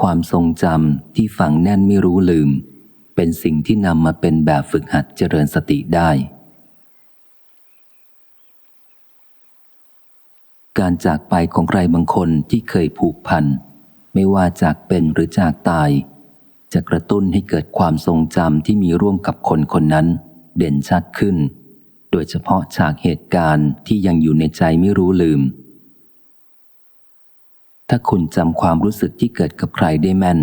ความทรงจำที่ฝังแน่นไม่รู้ลืม เป็นสิ่งที่นำมาเป็นแบบฝึกหัดเจริญสติได้ การจากไปของใครบางคนที่เคยผูกพัน ไม่ว่าจากเป็นหรือจากตาย จะกระตุ้นให้เกิดความทรงจำที่มีร่วมกับคนคนนั้น เด่นชัดขึ้น โดยเฉพาะฉากเหตุการณ์ที่ยังอยู่ในใจไม่รู้ลืม ถ้าคุณจำความรู้สึกที่เกิดกับใครได้แม่น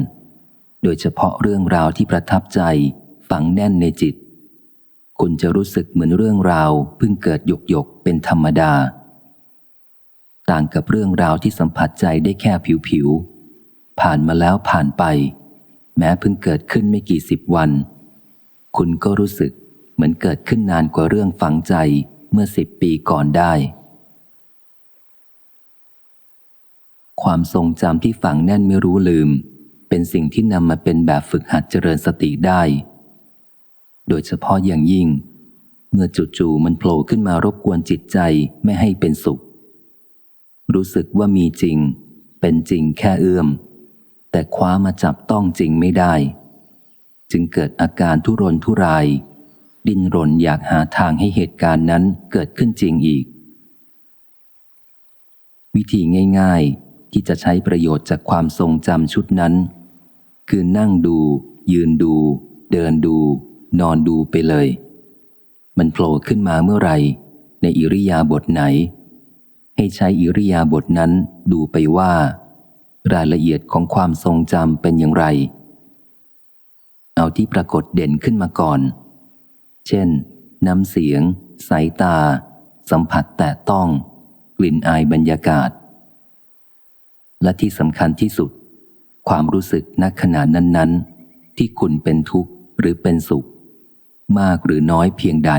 โดยเฉพาะเรื่องราวที่ประทับใจ ฝังแน่นในจิต คุณจะรู้สึกเหมือนเรื่องราวเพิ่งเกิดหยกหยกเป็นธรรมดา ต่างกับเรื่องราวที่สัมผัสใจได้แค่ผิวผิว ผ่านมาแล้วผ่านไป แม้เพิ่งเกิดขึ้นไม่กี่สิบวัน คุณก็รู้สึกเหมือนเกิดขึ้นนานกว่าเรื่องฝังใจเมื่อสิบปีก่อนได้ ความทรงจำที่ฝังแน่นไม่รู้ลืม เป็นสิ่งที่นำมาเป็นแบบฝึกหัดเจริญสติได้ โดยเฉพาะอย่างยิ่ง เมื่อจู่ๆมันโผล่ขึ้นมารบกวนจิตใจไม่ให้เป็นสุข รู้สึกว่ามีจริง เป็นจริงแค่เอื้อม แต่คว้ามาจับต้องจริงไม่ได้ จึงเกิดอาการทุรนทุราย ดิ้นรนอยากหาทางให้เหตุการณ์นั้นเกิดขึ้นจริงอีกวิธีง่ายๆ ที่จะใช้ประโยชน์จากความทรงจำชุดนั้น คือนั่งดู ยืนดู เดินดู นอนดูไปเลย มันโผล่ขึ้นมาเมื่อไหร่ ในอิริยาบถไหน ให้ใช้อิริยาบถนั้นดูไปว่า รายละเอียดของความทรงจำเป็นอย่างไร เอาที่ปรากฏเด่นขึ้นมาก่อน เช่น น้ำเสียง สายตา สัมผัสแตะต้อง กลิ่นอายบรรยากาศ และที่สำคัญที่สุด ความรู้สึกณขณะนั้น ๆ ที่คุณเป็นทุกข์หรือเป็นสุข มากหรือน้อยเพียงใด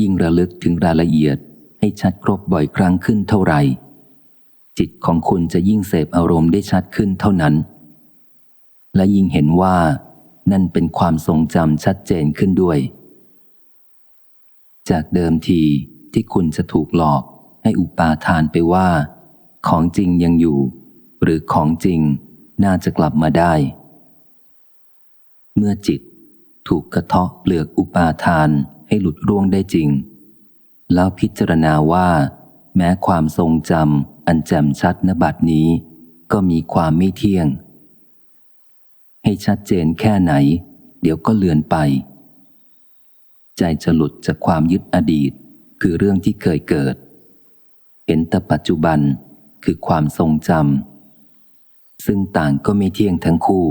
ยิ่งระลึกถึงรายละเอียดให้ชัดครบบ่อยครั้งขึ้นเท่าไหร่ จิตของคุณจะยิ่งเสพอารมณ์ได้ชัดขึ้นเท่านั้น และยิ่งเห็นว่านั่นเป็นความทรงจำชัดเจนขึ้นด้วย จากเดิมทีที่คุณจะถูกหลอก ให้อุปาทานไปว่า ของจริงยังอยู่ หรือของจริงน่าจะกลับมาได้ เมื่อจิตถูกกระเทาะเปลือกอุปาทานให้หลุดร่วงได้จริง แล้วพิจารณาว่า แม้ความทรงจำอันแจ่มชัดนบัดนี้ ก็มีความไม่เที่ยง ให้ชัดเจนแค่ไหน เดี๋ยวก็เลือนไป ใจจะหลุดจากความยึดอดีต คือเรื่องที่เคยเกิด เห็นแต่ปัจจุบันคือความทรงจำซึ่งต่างก็ไม่เที่ยงทั้งคู่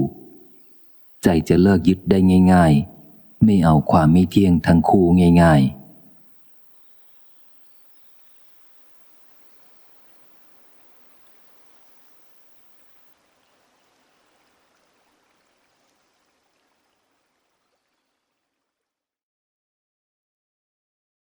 ใจจะเลิกยึดได้ง่าย ๆ ไม่เอาความไม่เที่ยงทั้งคู่ง่าย ๆ